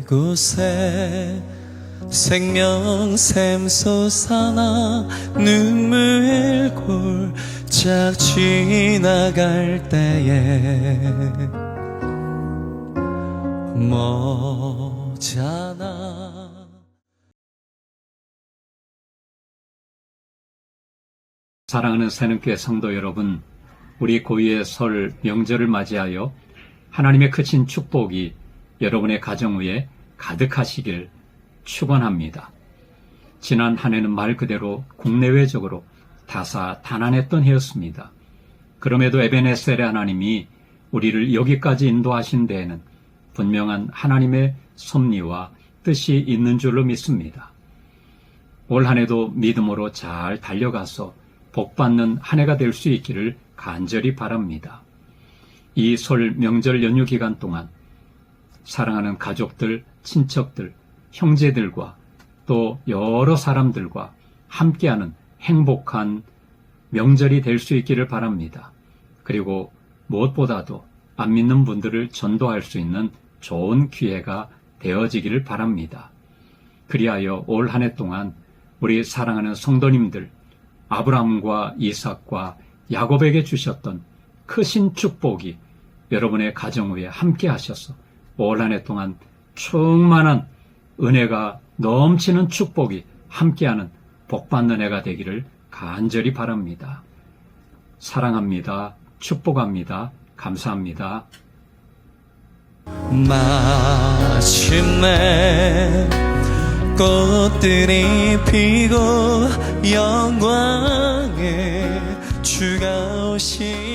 이곳에 생명 샘솟아나 눈물 골짝 지나갈 때에 머잖아. 사랑하는 새는교회 성도 여러분, 우리 고유의 설 명절을 맞이하여 하나님의 크신 축복이 여러분의 가정 위에 가득하시길 축원합니다. 지난 한 해는 말 그대로 국내외적으로 다사다난했던 해였습니다. 그럼에도 에베네셀의 하나님이 우리를 여기까지 인도하신 데에는 분명한 하나님의 섭리와 뜻이 있는 줄로 믿습니다. 올 한 해도 믿음으로 잘 달려가서 복받는 한 해가 될 수 있기를 간절히 바랍니다. 이 설 명절 연휴 기간 동안 사랑하는 가족들, 친척들, 형제들과 또 여러 사람들과 함께하는 행복한 명절이 될 수 있기를 바랍니다. 그리고 무엇보다도 안 믿는 분들을 전도할 수 있는 좋은 기회가 되어지기를 바랍니다. 그리하여 올 한 해 동안 우리 사랑하는 성도님들 아브라함과 이삭과 야곱에게 주셨던 크신 축복이 여러분의 가정 위에 함께 하셔서 올 한 해 동안 충만한 은혜가 넘치는 축복이 함께하는 복받는 해가 되기를 간절히 바랍니다. 사랑합니다. 축복합니다. 감사합니다. 마침내 꽃들이 피고 영광의 주가 오시